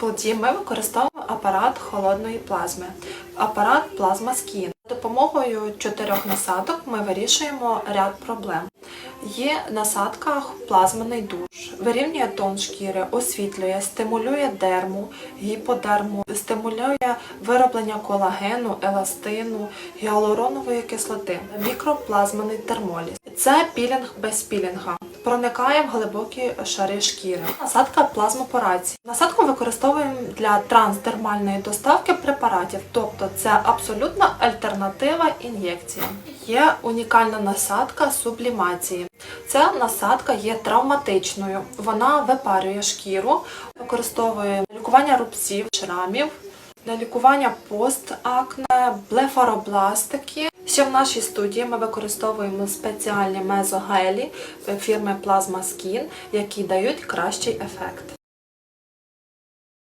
AppleD ми використовуємо апарат холодної плазми, апарат Plasma Skin. Допомогою чотирьох насадок ми вирішуємо ряд проблем. Є насадка плазмений душ, вирівнює тон шкіри, освітлює, стимулює дерму, гіподерму, стимулює вироблення колагену, еластину, гіалуронової кислоти, мікроплазмений термоліз. Це пілінг без пілінга. Проникає в глибокі шари шкіри. Насадка плазмопорації. Насадку використовуємо для трансдермальної доставки препаратів, тобто це абсолютна альтернатива ін'єкціям. Є унікальна насадка сублімації. Ця насадка є травматичною. Вона випарює шкіру, використовує лікування рубців, шрамів, для лікування постакне, блефаробластики. Ще в нашій студії ми використовуємо спеціальні мезогелі фірми Plasma Skin, які дають кращий ефект.